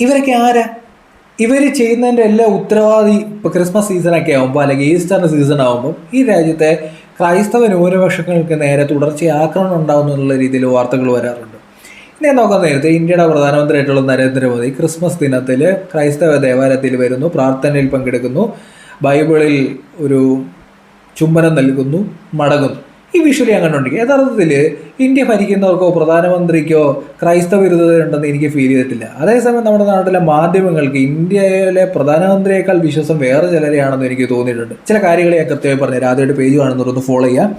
ഇവരൊക്കെ ആരാ? ഇവർ ചെയ്യുന്നതിന്റെ എല്ലാ ഉത്തരവാദി ഇപ്പോൾ ക്രിസ്മസ് സീസണൊക്കെ ആകുമ്പോൾ അല്ലെങ്കിൽ ഈസ്റ്ററിന്റെ സീസൺ ആകുമ്പോൾ ഈ രാജ്യത്തെ ക്രൈസ്തവ ന്യൂനപക്ഷങ്ങൾക്ക് നേരെ തുടർച്ചയായി ആക്രമണം ഉണ്ടാകുന്നു എന്നുള്ള രീതിയിൽ വാർത്തകൾ വരാറുണ്ട്. ഇനി നോക്കാൻ നേരത്തെ ഇന്ത്യയുടെ പ്രധാനമന്ത്രിയായിട്ടുള്ള നരേന്ദ്രമോദി ക്രിസ്മസ് ദിനത്തിൽ ക്രൈസ്തവ ദേവാലയത്തിൽ വരുന്നു പ്രാർത്ഥനയിൽ പങ്കെടുക്കുന്നു ബൈബിളിൽ ഒരു ചുംബനം നൽകുന്നു മടങ്ങുന്നു. ഈ വിഷ്വലി ഞാൻ കണ്ടുണ്ടെങ്കിൽ യഥാർത്ഥത്തിൽ ഇന്ത്യ ഭരിക്കുന്നവർക്കോ പ്രധാനമന്ത്രിക്കോ ക്രൈസ്തവ വിരുദ്ധതയുണ്ടെന്ന് എനിക്ക് ഫീൽ ചെയ്തിട്ടില്ല. അതേസമയം നമ്മുടെ നാട്ടിലെ മാധ്യമങ്ങൾക്ക് ഇന്ത്യയിലെ പ്രധാനമന്ത്രിയേക്കാൾ വിശ്വാസം വേറെ ചിലരെയാണെന്ന് എനിക്ക് തോന്നിയിട്ടുണ്ട്. ചില കാര്യങ്ങൾ ഞാൻ കൃത്യമായി പറഞ്ഞു ആദ്യമായിട്ട് പേജ് കാണുന്നവരൊന്ന് ഫോളോ ചെയ്യാം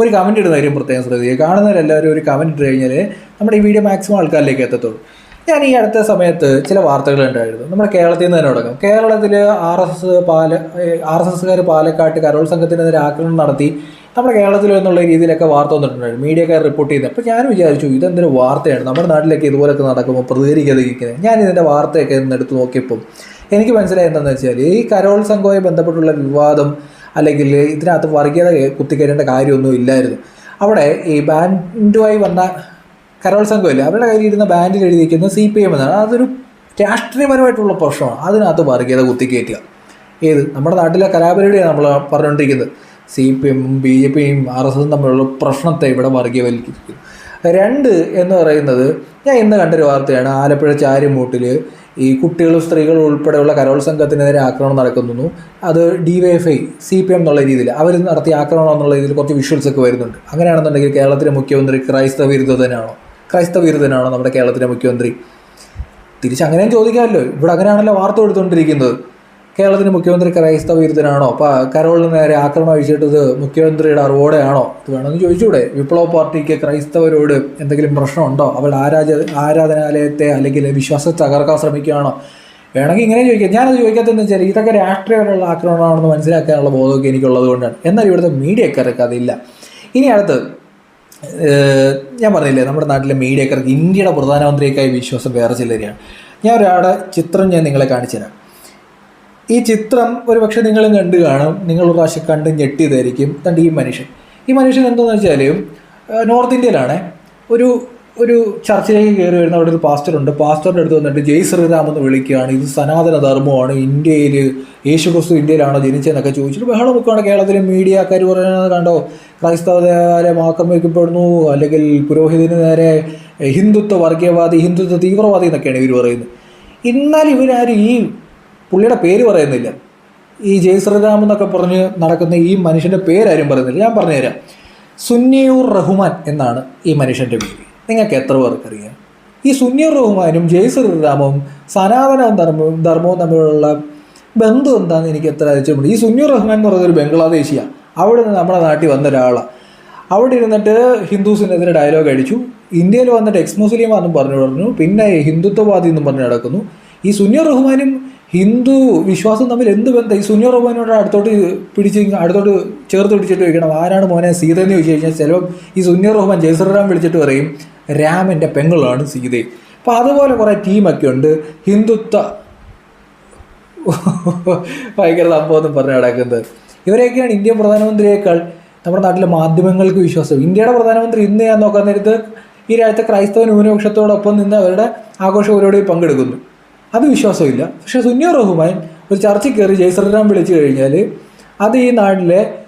ഒരു കമന്റ് ഇടുന്ന കാര്യം പ്രത്യേകം ശ്രദ്ധിക്കുക. കാണുന്നവരെല്ലാവരും ഒരു കമന്റ് ഇട്ട് കഴിഞ്ഞാൽ നമ്മുടെ ഈ വീഡിയോ മാക്സിമം ആൾക്കാരിലേക്ക് എത്തത്തുള്ളൂ. ഞാൻ ഈ അടുത്ത സമയത്ത് ചില വാർത്തകൾ ഉണ്ടായിരുന്നു. നമ്മുടെ കേരളത്തിൽ നിന്ന് തന്നെ തുടങ്ങും. കേരളത്തിൽ R S S Pala R S എസ്സുകാർ പാലക്കാട്ട് കരോൾ സംഘത്തിനെതിരെ ആക്രമണം നടത്തി നമ്മുടെ കേരളത്തിൽ എന്നുള്ള രീതിയിലൊക്കെ വാർത്ത വന്നിട്ടുണ്ടായിരുന്നു. മീഡിയക്കാർ റിപ്പോർട്ട് ചെയ്തത് അപ്പോൾ ഞാൻ വിചാരിച്ചു ഇതെന്തൊരു വാർത്തയാണ്? നമ്മുടെ നാട്ടിലൊക്കെ ഇതുപോലൊക്കെ നടക്കുമ്പോൾ പ്രതികരിക്കാതെ ഇരിക്കുന്നത്. ഞാൻ ഇതിന്റെ വാർത്തയൊക്കെ ഒന്ന് എടുത്ത് നോക്കിയപ്പോൾ എനിക്ക് മനസ്സിലായി എന്താണെന്ന് വെച്ചാൽ ഈ കരോൾ സംഘവുമായി ബന്ധപ്പെട്ടുള്ള വിവാദം അല്ലെങ്കിൽ ഇതിനകത്ത് വർഗീയത കുത്തിക്കയറേണ്ട കാര്യമൊന്നും ഇല്ലായിരുന്നു. അവിടെ ഈ ബാൻഡുമായി വന്ന കരോൾ സംഘമില്ല അവരുടെ കയ്യിൽ ഇരുന്ന ബാൻഡിൽ എഴുതിയിരിക്കുന്നത് സി പി എം എന്നാണ്. അതൊരു രാഷ്ട്രീയപരമായിട്ടുള്ള പ്രശ്നമാണ്. അതിനകത്ത് വർഗീയത കുത്തിക്കയറ്റുക ഏത്? നമ്മുടെ നാട്ടിലെ കലാപരിപാടിയാണ് നമ്മൾ പറഞ്ഞുകൊണ്ടിരിക്കുന്നത്. സി പി എമ്മും ബി ജെ പിയും ആർ എസ് എസും തമ്മിലുള്ള പ്രശ്നത്തെ ഇവിടെ വർഗീയവൽക്കരിക്കും രണ്ട് എന്ന് പറയുന്നത് ഞാൻ ഇന്ന് കണ്ടൊരു വാർത്തയാണ്. ആലപ്പുഴ ചാരിമൂട്ടിൽ ഈ കുട്ടികളും സ്ത്രീകളും ഉൾപ്പെടെയുള്ള കരോൾ സംഘത്തിനെതിരെ ആക്രമണം നടക്കുന്നു. അത് D Y F I C P M എന്നുള്ള രീതിയിൽ. അവർ നടത്തിയ ആക്രമണം എന്നുള്ള രീതിയിൽ കുറച്ച് വിഷ്വൽസ് ഒക്കെ വരുന്നുണ്ട്. അങ്ങനെയാണെന്നുണ്ടെങ്കിൽ കേരളത്തിലെ മുഖ്യമന്ത്രി ക്രൈസ്തവ വിരുദ്ധനാണോ ക്രൈസ്തവ വിരുദ്ധനാണോ നമ്മുടെ കേരളത്തിലെ മുഖ്യമന്ത്രി? തിരിച്ച് അങ്ങനെയും ചോദിക്കാമല്ലോ. ഇവിടെ അങ്ങനെയാണല്ലോ വാർത്ത കൊടുത്തുകൊണ്ടിരിക്കുന്നത് കേരളത്തിന് മുഖ്യമന്ത്രി ക്രൈസ്തവ വിരുദ്ധനാണോ? അപ്പോൾ കരോളിന് നേരെ ആക്രമണം അഴിച്ചിട്ടത് മുഖ്യമന്ത്രിയുടെ അറിവോടെയാണോ? ഇത് വേണമെന്ന് ചോദിച്ചൂടെ. വിപ്ലവ പാർട്ടിക്ക് ക്രൈസ്തവരോട് എന്തെങ്കിലും പ്രശ്നമുണ്ടോ? അവൾ ആരാധ ആരാധനാലയത്തെ അല്ലെങ്കിൽ വിശ്വാസത്തെ തകർക്കാൻ ശ്രമിക്കുകയാണോ? വേണമെങ്കിൽ ഇങ്ങനെ ചോദിക്കാം. ഞാനത് ചോദിക്കാത്തതെന്ന് വെച്ചാൽ ഇതൊക്കെ രാഷ്ട്രീയപരമുള്ള ആക്രമണമാണെന്ന് മനസ്സിലാക്കാനുള്ള ബോധമൊക്കെ എനിക്കുള്ളത് കൊണ്ടാണ്. എന്നാൽ ഇവിടുത്തെ മീഡിയക്കാർക്ക് അതില്ല. ഇനി അടുത്ത് ഞാൻ പറഞ്ഞില്ലേ നമ്മുടെ നാട്ടിലെ മീഡിയക്കാർക്ക് ഇന്ത്യയുടെ പ്രധാനമന്ത്രിയേക്കായി വിശ്വാസം വേറെ ചിലരെയാണ്. ഞാൻ ഒരാളുടെ ചിത്രം ഞാൻ നിങ്ങളെ കാണിച്ചു തരാം ഈ ചിത്രം ഒരു പക്ഷേ നിങ്ങളും കണ്ടു കാണും. നിങ്ങൾ ഒരു പ്രാവശ്യം കണ്ട് ഞെട്ടിയതായിരിക്കും തണ്ട് ഈ മനുഷ്യൻ. ഈ മനുഷ്യൻ എന്താണെന്ന് വെച്ചാൽ നോർത്ത് ഇന്ത്യയിലാണ്. ഒരു ഒരു ചർച്ചിലേക്ക് കയറി വരുന്ന അവിടെ ഒരു പാസ്റ്റർ ഉണ്ട്. പാസ്റ്ററിന്റെ അടുത്ത് വന്നിട്ട് ജയ് ശ്രീറാം എന്ന് വിളിക്കുകയാണ്. ഇത് സനാതന ധർമ്മമാണ്. ഇന്ത്യയിൽ യേശു ക്രിസ്തു ഇന്ത്യയിലാണോ ജനിച്ചതെന്നൊക്കെ ചോദിച്ചിട്ട് ബഹളം വെക്കുകയാണ്. കേരളത്തിലെ മീഡിയക്കാർ പറയുന്നത് കണ്ടോ? ക്രൈസ്തവ ദേവാലയം ആക്രമിക്കപ്പെടുന്നു. അല്ലെങ്കിൽ പുരോഹിതന് നേരെ ഹിന്ദുത്വ വർഗീയവാദി ഹിന്ദുത്വ തീവ്രവാദി എന്നൊക്കെയാണ് ഇവർ പറയുന്നത്. എന്നാൽ ഇവരാരും ഈ പുള്ളിയുടെ പേര് പറയുന്നില്ല. ഈ ജയ് എന്നൊക്കെ പറഞ്ഞ് നടക്കുന്ന ഈ മനുഷ്യന്റെ പേരാരും പറയുന്നില്ല. ഞാൻ പറഞ്ഞുതരാം. സുന്നിയൂർ റഹ്മാൻ എന്നാണ് ഈ മനുഷ്യന്റെ പേര്. നിങ്ങൾക്ക് എത്ര പേർക്കറിയാം ഈ സുന്നിയൂർ റഹ്മാനും ജയ് ശ്രീറാമും സനാതനവും ധർമ്മവും ധർമ്മവും തമ്മിലുള്ള ബന്ധം എന്താണെന്ന് എനിക്ക് എത്ര അയച്ചിട്ടുണ്ട് ഈ സുന്നിയൂർ റഹ്മാൻ എന്ന് പറയുന്നത് ഒരു ബംഗ്ലാദേശിയാണ് അവിടെ നിന്ന് നമ്മുടെ നാട്ടിൽ വന്ന ഒരാളാണ് അവിടെ ഇരുന്നിട്ട് ഹിന്ദുസിനെതിരെ ഡയലോഗ് അടിച്ചു. ഇന്ത്യയിൽ വന്നിട്ട് എക്സ് മുസ്ലിം എന്നും പറഞ്ഞു പറഞ്ഞു. പിന്നെ ഹിന്ദുത്വവാദി എന്നും പറഞ്ഞു നടക്കുന്നു. ഈ സുന്നിയൂർ റഹ്മാനും ഹിന്ദു വിശ്വാസം തമ്മിൽ എന്ത് ബന്ധം? ഈ സുനിയർ റഹ്മാനോട് അടുത്തോട്ട് പിടിച്ച് അടുത്തോട്ട് ചേർത്ത് പിടിച്ചിട്ട് ചോദിക്കണം ആരാണ് മോനെ സീത എന്ന് ചോദിച്ചു കഴിഞ്ഞാൽ ചിലപ്പം ഈ സുനിയർ റഹ്മാൻ ജയശ്രീറാം വിളിച്ചിട്ട് പറയും രാമന്റെ പെങ്ങളാണ് സീത. അപ്പോൾ അതുപോലെ കുറേ ടീമൊക്കെ ഉണ്ട്. ഹിന്ദുത്വ ഭയങ്കര സംഭവം പറഞ്ഞ് നടക്കുന്നത്. ഇവരെയൊക്കെയാണ് ഇന്ത്യൻ പ്രധാനമന്ത്രിയേക്കാൾ നമ്മുടെ നാട്ടിലെ മാധ്യമങ്ങൾക്ക് വിശ്വാസം. ഇന്ത്യയുടെ പ്രധാനമന്ത്രി ഇന്ന് ഞാൻ നോക്കാൻ നേരത്ത് ഈ രാജ്യത്തെ ക്രൈസ്തവ ന്യൂനപക്ഷത്തോടൊപ്പം നിന്ന് അവരുടെ ആഘോഷ പരിപാടിയിൽ പങ്കെടുക്കുന്നു. അത് വിശ്വാസമില്ല. പക്ഷേ സുന്യ റഹ്മാൻ ഒരു ചർച്ചയിൽ കയറി ജയ്സർറാം വിളിച്ചു കഴിഞ്ഞാൽ അത് ഈ നാട്ടിലെ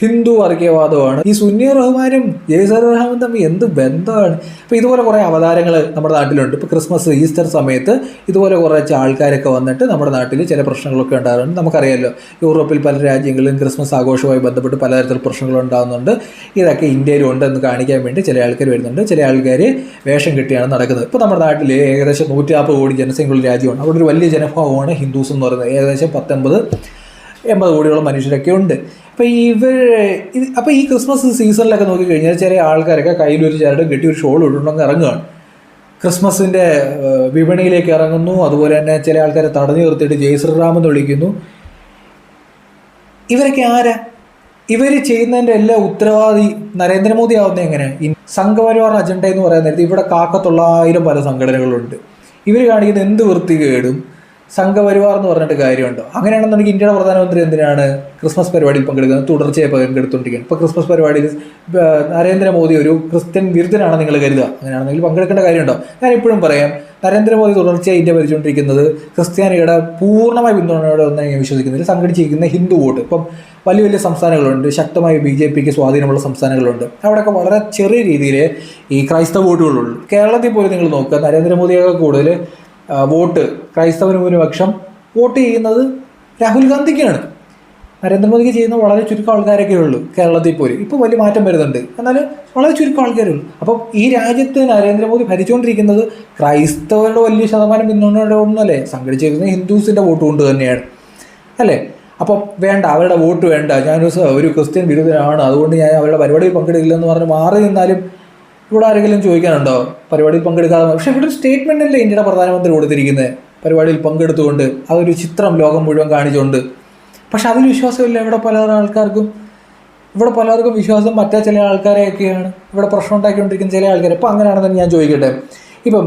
ഹിന്ദു വർഗീയവാദമാണ്. ഈ സുന്നി റഹ്മാനും ജയ്സർ റഹ്മാനും തമ്മിൽ എന്ത് ബന്ധമാണ്? അപ്പോൾ ഇതുപോലെ കുറേ അവതാരങ്ങൾ നമ്മുടെ നാട്ടിലുണ്ട്. ഇപ്പോൾ ക്രിസ്മസ് ഈസ്റ്റർ സമയത്ത് ഇതുപോലെ കുറച്ച് ആൾക്കാരൊക്കെ വന്നിട്ട് നമ്മുടെ നാട്ടിൽ ചില പ്രശ്നങ്ങളൊക്കെ ഉണ്ടാകുന്നുണ്ട് നമുക്കറിയാമല്ലോ യൂറോപ്പിൽ പല രാജ്യങ്ങളിലും ക്രിസ്മസ് ആഘോഷവുമായി ബന്ധപ്പെട്ട് പലതരത്തിൽ പ്രശ്നങ്ങൾ ഉണ്ടാകുന്നുണ്ട്. ഇതൊക്കെ ഇന്ത്യയിലും ഉണ്ടെന്ന് കാണിക്കാൻ വേണ്ടി ചില ആൾക്കാർ വരുന്നുണ്ട്. ചില ആൾക്കാർ വേഷം കെട്ടിയാണ് നടക്കുന്നത്. ഇപ്പോൾ നമ്മുടെ നാട്ടിൽ ഏകദേശം നൂറ്റി നാൽപ്പത് കോടി ജനസംഖ്യയുള്ള രാജ്യമാണ്. അവിടെ ഒരു വലിയ ജനഭാവമാണ് ഹിന്ദുസ് എന്ന് പറയുന്നത്. ഏകദേശം പത്തൊമ്പത് എൺപത് കോടിയോളം മനുഷ്യരൊക്കെ ഉണ്ട്. അപ്പോൾ ഇവർ അപ്പോൾ ഈ ക്രിസ്മസ് സീസണിലൊക്കെ നോക്കിക്കഴിഞ്ഞാൽ ചെറിയ ആൾക്കാരൊക്കെ കയ്യിൽ ഒരു ചരട് കെട്ടി ഒരു ഷോൾ ഇട്ടുണ്ടെന്ന് ഇറങ്ങുകയാണ് ക്രിസ്മസിന്റെ വിപണിയിലേക്ക് ഇറങ്ങുന്നു. അതുപോലെ തന്നെ ചില ആൾക്കാരെ തടഞ്ഞു നിർത്തിയിട്ട് ജയ് ശ്രീറാമെന്ന് വിളിക്കുന്നു. ഇവരൊക്കെ ആരാ? ഇവർ ചെയ്യുന്നതിന്റെ എല്ലാ ഉത്തരവാദി നരേന്ദ്രമോദി ആവുന്നത് എങ്ങനെ? സംഘപരിവാർ അജണ്ട എന്ന് പറയുന്ന നേരത്തെ ഇവിടെ കാക്കത്തൊള്ളായിരം പല സംഘടനകളുണ്ട്. ഇവർ കാണിക്കുന്ന എന്ത് വൃത്തികേടും സംഘപരിവാർ എന്ന് പറഞ്ഞിട്ട് കാര്യമുണ്ടോ? അങ്ങനെയാണെന്നുണ്ടെങ്കിൽ ഇന്ത്യയുടെ പ്രധാനമന്ത്രി എന്തിനാണ് ക്രിസ്മസ് പരിപാടിയിൽ പങ്കെടുക്കുന്നത്? തുടർച്ചയായി പങ്കെടുത്തുകൊണ്ടിരിക്കുന്നത് ഇപ്പോൾ ക്രിസ്മസ് പരിപാടിയിൽ നരേന്ദ്രമോദി ഒരു ക്രിസ്ത്യൻ വിരുദ്ധനാണ് നിങ്ങൾ കരുതുക. അങ്ങനെയാണെങ്കിൽ പങ്കെടുക്കേണ്ട കാര്യമുണ്ടോ? ഞാൻ ഇപ്പോഴും പറയാം നരേന്ദ്രമോദി തുടർച്ചയായി ഇന്ത്യ ഭരിച്ചുകൊണ്ടിരിക്കുന്നത് ക്രിസ്ത്യാനികളുടെ പൂർണമായ പിന്തുണയോടെ ഒന്ന് ഞാൻ വിശ്വസിക്കുന്നില്ല സംഘടിച്ചിരിക്കുന്ന ഹിന്ദു വോട്ട്. ഇപ്പം വലിയ വലിയ സംസ്ഥാനങ്ങളുണ്ട്. ശക്തമായ ബി ജെ പിക്ക് സ്വാധീനമുള്ള സംസ്ഥാനങ്ങളുണ്ട്. അവിടെയൊക്കെ വളരെ ചെറിയ രീതിയിൽ ഈ ക്രൈസ്തവ വോട്ടുകളുള്ളൂ. കേരളത്തിൽ പോലും നിങ്ങൾ നോക്കുക നരേന്ദ്രമോദിയൊക്കെ കൂടുതൽ വോട്ട് ക്രൈസ്തവന് ഭൂരിപക്ഷം വോട്ട് ചെയ്യുന്നത് രാഹുൽ ഗാന്ധിക്കാണ്. നരേന്ദ്രമോദിക്ക് ചെയ്യുന്ന വളരെ ചുരുക്കം ആൾക്കാരൊക്കെ ഉള്ളൂ കേരളത്തിൽ പോലും. ഇപ്പോൾ വലിയ മാറ്റം വരുന്നുണ്ട്. എന്നാൽ വളരെ ചുരുക്കം ആൾക്കാരേ ഉള്ളൂ. അപ്പം ഈ രാജ്യത്ത് നരേന്ദ്രമോദി ഭരിച്ചുകൊണ്ടിരിക്കുന്നത് ക്രൈസ്തവരുടെ വലിയ ശതമാനം പിന്തുണയുടെ ഒന്നുമല്ലേ സംഘടിച്ചിരിക്കുന്നത് ഹിന്ദുസിന്റെ വോട്ട് കൊണ്ട് തന്നെയാണ്. അല്ലേ? അപ്പം വേണ്ട അവരുടെ വോട്ട് വേണ്ട. ഞാനൊരു ഒരു ക്രിസ്ത്യൻ വിരുദ്ധനാണ്. അതുകൊണ്ട് ഞാൻ അവരുടെ പരിപാടിയിൽ പങ്കെടുക്കില്ലെന്ന് പറഞ്ഞ് മാറി നിന്നാലും ഇവിടെ ആരെങ്കിലും ചോദിക്കാനുണ്ടോ? പരിപാടിയിൽ പങ്കെടുക്കാതെ പക്ഷേ ഇവിടെ ഒരു സ്റ്റേറ്റ്മെന്റ് അല്ലേ ഇന്ത്യയുടെ പ്രധാനമന്ത്രി കൊടുത്തിരിക്കുന്നത് പരിപാടിയിൽ പങ്കെടുത്തുകൊണ്ട് അതൊരു ചിത്രം ലോകം മുഴുവൻ കാണിച്ചുകൊണ്ട് പക്ഷെ അതിൽ വിശ്വാസമില്ല. ഇവിടെ പല ആൾക്കാർക്കും ഇവിടെ പലർക്കും വിശ്വാസം മറ്റേ ചില ആൾക്കാരെയൊക്കെയാണ് ഇവിടെ പ്രശ്നം ഉണ്ടാക്കിക്കൊണ്ടിരിക്കുന്ന ചില ആൾക്കാർ ഇപ്പം അങ്ങനെയാണെന്ന് ഞാൻ ചോദിക്കട്ടെ? ഇപ്പം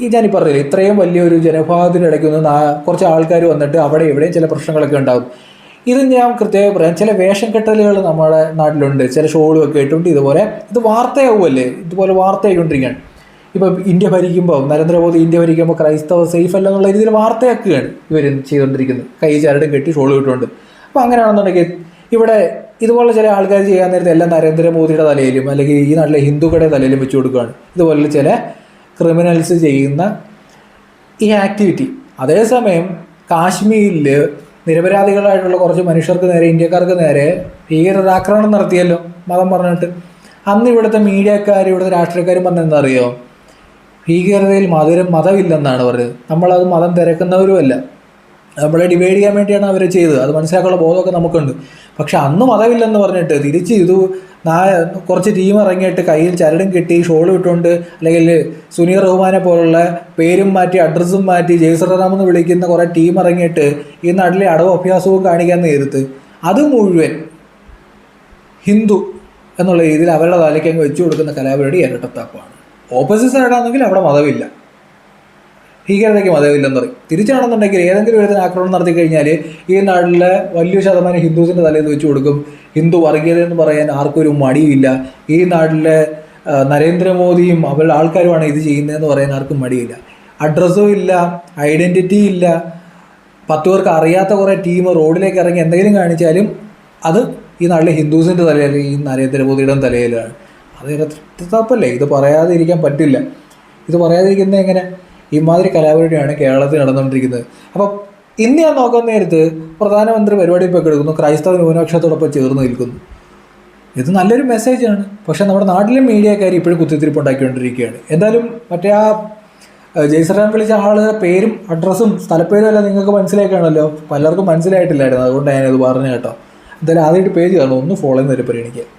ഈ ഞാനീ പറഞ്ഞില്ലേ ഇത്രയും വലിയൊരു ജനവിഭാഗത്തിനിടയ്ക്ക് നിന്ന് കുറച്ച് ആൾക്കാർ വന്നിട്ട് അവിടെ എവിടെയും ചില പ്രശ്നങ്ങളൊക്കെ ഉണ്ടാകും. ഇത് ഞാൻ കൃത്യമായി പറയാം ചില വേഷം കെട്ടലുകൾ നമ്മുടെ നാട്ടിലുണ്ട്. ചില ഷോളും ഒക്കെ ഇട്ടുണ്ട് ഇതുപോലെ ഇത് വാർത്തയാവുമല്ലേ? ഇതുപോലെ വാർത്തയായിക്കൊണ്ടിരിക്കുകയാണ്. ഇപ്പം ഇന്ത്യ ഭരിക്കുമ്പോൾ നരേന്ദ്രമോദി ഇന്ത്യ ഭരിക്കുമ്പോൾ ക്രൈസ്തവ സേഫ് അല്ല എന്നുള്ള രീതിയിൽ വാർത്തയാക്കുകയാണ് ഇവർ ചെയ്തുകൊണ്ടിരിക്കുന്നത്. കൈ ചരടും കെട്ടി ഷോൾ ഇട്ടുകൊണ്ട് അപ്പോൾ അങ്ങനെയാണെന്നുണ്ടെങ്കിൽ ഇവിടെ ഇതുപോലെ ചില ആൾക്കാർ ചെയ്യാൻ നേരത്തെ എല്ലാം നരേന്ദ്രമോദിയുടെ തലയിലും അല്ലെങ്കിൽ ഈ നാട്ടിലെ ഹിന്ദുക്കളുടെ തലയിലും വെച്ച് കൊടുക്കുകയാണ്. ഇതുപോലെ ചില ക്രിമിനൽസ് ചെയ്യുന്ന ഈ ആക്ടിവിറ്റി അതേസമയം കാശ്മീരിൽ നിരപരാധികളായിട്ടുള്ള കുറച്ച് മനുഷ്യർക്ക് നേരെ ഇന്ത്യക്കാർക്ക് നേരെ ഭീകരർ ആക്രമണം നടത്തിയല്ലോ മതം പറഞ്ഞിട്ട്. അന്ന് ഇവിടുത്തെ മീഡിയക്കാർ ഇവിടുത്തെ രാഷ്ട്രീയക്കാരും പറഞ്ഞെന്താ അറിയോ? ഭീകരതയിൽ മധുരം മതമില്ലെന്നാണ് പറഞ്ഞത്. നമ്മളത് മതം തിരക്കുന്നവരുമല്ല. നമ്മളെ ഡിവൈഡ് ചെയ്യാൻ വേണ്ടിയാണ് അവർ ചെയ്തത്. അത് മനസ്സിലാക്കാനുള്ള ബോധമൊക്കെ നമുക്കുണ്ട്. പക്ഷെ അന്ന് മതമില്ലെന്ന് പറഞ്ഞിട്ട് തിരിച്ച് ഇത് നാ കുറച്ച് ടീം ഇറങ്ങിയിട്ട് കയ്യിൽ ചരടും കെട്ടി ഷോൾ ഇട്ടുകൊണ്ട് അല്ലെങ്കിൽ സുനീർ റഹ്മാനെ പോലുള്ള പേരും മാറ്റി അഡ്രസ്സും മാറ്റി ജയ്സറാം എന്ന് വിളിക്കുന്ന കുറേ ടീം ഇറങ്ങിയിട്ട് ഈ നാട്ടിലെ അടവ് അഭ്യാസവും കാണിക്കാൻ നേരത്ത് അത് മുഴുവൻ ഹിന്ദു എന്നുള്ള രീതിയിൽ അവരുടെ തലയ്ക്കങ്ങ് വെച്ചു കൊടുക്കുന്ന കലാപരിപാടി ഇരട്ടത്താപ്പാണ് ഓപ്പോസിറ്റ് സൈഡാണെങ്കിൽ അവിടെ മതമില്ല. ഭീകരതയ്ക്ക് മതമില്ലെന്ന് പറയും തിരിച്ചാണെന്നുണ്ടെങ്കിൽ ഏതെങ്കിലും വിധത്തിൽ ആക്രമണം നടത്തി കഴിഞ്ഞാൽ ഈ നാട്ടിലെ വലിയ ശതമാനം ഹിന്ദുസിന്റെ തലേന്ന് വെച്ചു കൊടുക്കും. ഹിന്ദു വർഗീയത എന്ന് പറയാൻ ആർക്കും ഒരു മടിയില്ല. ഈ നാട്ടിലെ നരേന്ദ്രമോദിയും അവരുടെ ആൾക്കാരുമാണ് ഇത് ചെയ്യുന്നതെന്ന് പറയാൻ ആർക്കും മടിയില്ല. അഡ്രസ്സും ഇല്ല ഐഡന്റിറ്റി ഇല്ല. പത്ത് പേർക്ക് അറിയാത്ത കുറേ ടീം റോഡിലേക്ക് ഇറങ്ങി എന്തെങ്കിലും കാണിച്ചാലും അത് ഈ നാട്ടിലെ ഹിന്ദുസിന്റെ തലയിൽ ഈ നരേന്ദ്രമോദിയുടെ തലയിലാണ്. അത് തപ്പല്ലേ ഇത് പറയാതിരിക്കാൻ പറ്റില്ല. ഇത് പറയാതിരിക്കുന്നത് എങ്ങനെ? ഇമാതിരി കലാപരിപാടിയാണ് കേരളത്തിൽ നടന്നുകൊണ്ടിരിക്കുന്നത്. അപ്പം ഇന്ന് ഞാൻ നോക്കുന്ന നേരത്ത് പ്രധാനമന്ത്രി പരിപാടിയിൽ പങ്കെടുക്കുന്നു ക്രൈസ്തവ ന്യൂനപക്ഷത്തോടൊപ്പം ചേർന്ന് നിൽക്കുന്നു. ഇത് നല്ലൊരു മെസ്സേജാണ് പക്ഷേ നമ്മുടെ നാട്ടിലെ മീഡിയക്കാർ ഇപ്പോഴും കുത്തിത്തിരിപ്പ് ഉണ്ടാക്കിക്കൊണ്ടിരിക്കുകയാണ് എന്തായാലും മറ്റേ ആ ജയ്സറാം വിളിച്ച ആൾ പേരും അഡ്രസ്സും സ്ഥലപ്പേരും എല്ലാം നിങ്ങൾക്ക് മനസ്സിലാക്കണമല്ലോ പലർക്കും മനസ്സിലായിട്ടില്ലായിരുന്നു. അതുകൊണ്ട് ഞാനത് പറഞ്ഞു കേട്ടോ. എന്തായാലും ആദ്യമായിട്ട് പേജ് കാണും. ഒന്ന് ഫോളോ ചെയ്യുന്ന ഒരു പരിഗണിക്കുക.